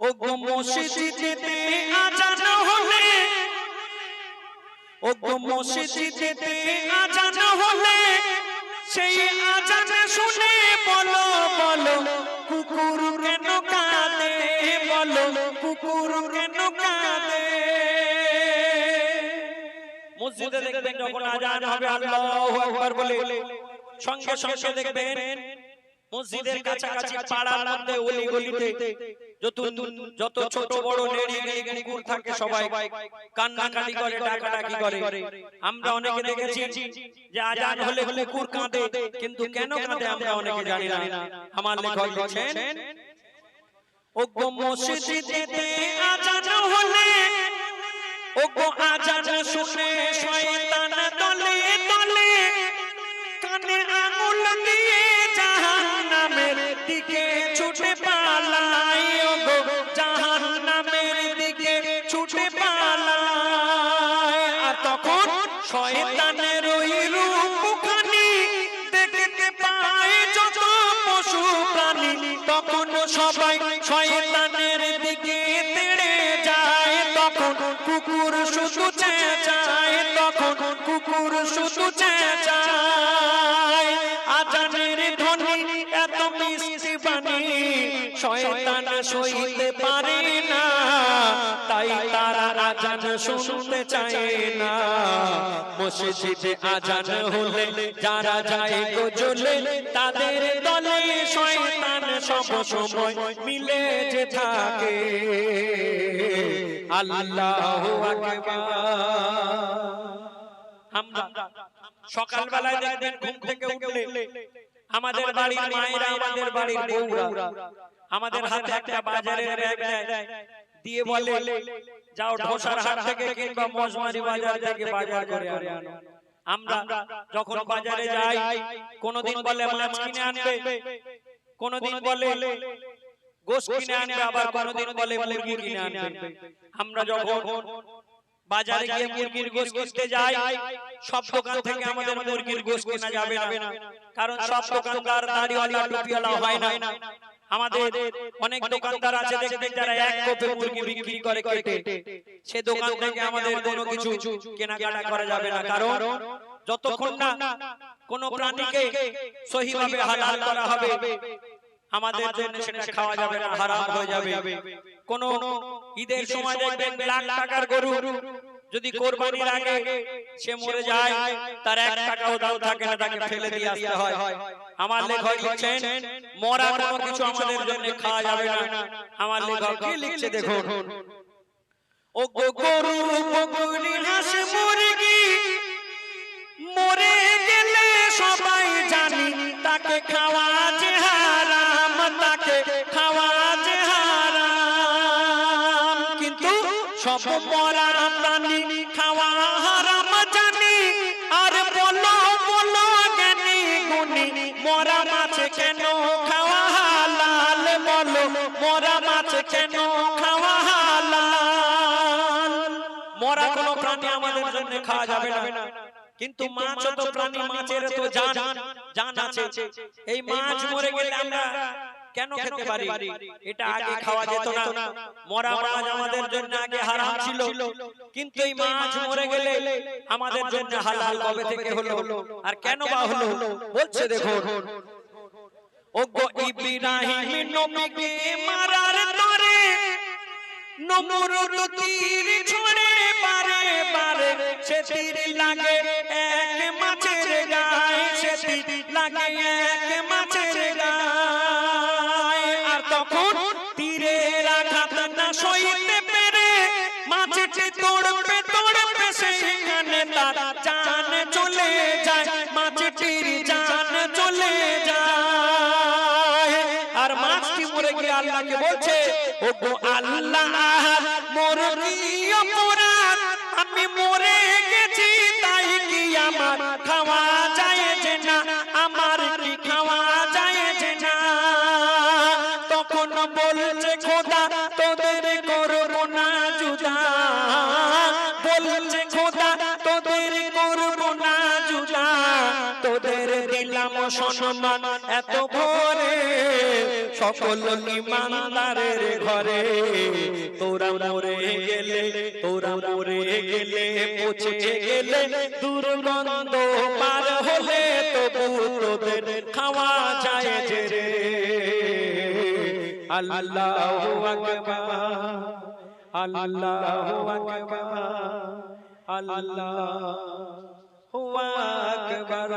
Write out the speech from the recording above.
ও গো মসজিদেতে আজান হলে। ও গো মসজিদেতে আজান হলে। সেই আজান শুনে বলো বলো কুকুর কেন কাঁদে? বলো কুকুর কেন কাঁদে? মসজিদে দেখবেন যখন আজান হবে আল্লাহু আকবার বলে সঙ্গে সঙ্গে দেখবেন মসজিদের কাছাকাছি পাড়ার মধ্যে অলি গলিতে যত যত ছোট বড় নেড়ি কুকুর থাকে সবাই কান্নাকাটি করে ডাকাডাকি করে। আমরা অনেকে দেখেছি যে আজান হলে কুকুর কাঁদে কিন্তু কেন কাঁদে আমরা অনেকে জানি না। আমার লেখক লিখছেন ও গো মসজিদেতে আজান হলে ও গো আজান শুনে শয়তানের ওই রূপখানি দেখতে পায় যত পশু প্রাণী, তখন সবাই শয়তানের দিকে তেড়ে যায়। তখন কুকুর শুধু চেঁচায়, তখন কুকুর শুধু চেঁচায়। আজানের ধ্বনি এত মিষ্টি বাণী, শয়তান সইতে আজান শুনতে চায় না। মসজিদে আজান হলে যারা যায় গোজলে তাদের দলে শয়তান সব সময় মিলে যে থাকে। আল্লাহু সকালবেলায় দেখবেন ঘুম থেকে উঠলে আমাদের বাড়ির মায়েরা, আমাদের বাড়ির বউরা, আমাদের হাতে একটা বাজারের ব্যাগ দেয়। দিয়ে বলে যাও ঢোসার হাট থেকে কিংবা মজমারি বাজার থেকে বাজার করে আনো। আমরা যখন বাজারে যাই কোনদিন বলে মাছ কিনে আনবে কোনদিন বলে গোশ কিনে আনবে আবার কোনদিন বলে মুরগি কিনে আনবে। আমরা যখন বাজারে গিয়ে মুরগির গোশ কিনতে যাই সব দোকান থেকে আমাদের মুরগির গোশ কেনা যাবে না। কারণ সব দোকানদার দাড়িওয়ালা টুপিওয়ালা হয় না। আমাদের অনেক দোকানদার আছে দেখবেন যারা এক কোপে মুরগি বিক্রি করে কেটে সে দোকান থেকে আমাদের কোনো কিছু কেনাকাটা করা যাবে না। কারণ যতক্ষণ না কোন প্রাণীকে সহিভাবে হালাল করা হবে আমাদের জন্য সেটা খাওয়া যাবে না হারাম হয়ে যাবে। কোন ঈদের সময় দেখবেন লাখ টাকার গরু যদি কোরবানির আগে সে মরে যায় তার এক টাকাও দাও থাকে না তাকে ফেলে দিয়ে আসতে হয়। আমার লেখক লিখছেন মরা কোনো কিছু আমাদের জন্য খাওয়া যাবে না। আমার লেখক কি লিখছে দেখুন? ও গো সব মরা প্রাণী খাওয়া হারাম জানি আর বলো বলো জ্ঞানী গুণী, মরা মাছ কেন খাওয়া হালাল? বলো, মরা মাছ কেন খাওয়া হালাল? মরা কোনো প্রাণী আমাদের জন্য খাওয়া যাবে না। কিন্তু মাছ তো প্রাণী, মাছের তো জান জান আছে। এই মাছ মরে গেলে আমরা কেন খেতে পারি? এটা আগে খাওয়া যেত না। মরা মাছ আমাদের জন্য আগে হারাম ছিল। কিন্তু এই মাছ মরে গেলে আমাদের জন্য হালাল কবে থেকে হলো? আর কেন বা হলো? বলছে দেখুন। ও গো ইব্রাহিম নবীকে মারার তরে নমরুদ তীর ছড়ে বারে বারে সে তীর লাগে সইতে পেরে মাছটি তোড়পে তোড়পে সেখানে জান চলে যায়। মাছটির জান চলে যায়। আর মাছটি মরে গিয়ে আল্লাহকে বলছে ও গো আল্লাহ, মোর কি অপরাধ? আমি বলছে খোদা তোদের করব না জুদা তোদের দিলাম মুসলমান এত ভোরে সকল ইমানদারের ঘরে, তোরা মরে গেলে, তোরা মরে গেলে পচে গেলে দুর্গন্ধ পার হলে তবু তোদের খাওয়া যায় যে রে। আল্লাহু আকবার আল্লাহু আকবার, আল্লাহু हुआ अकबर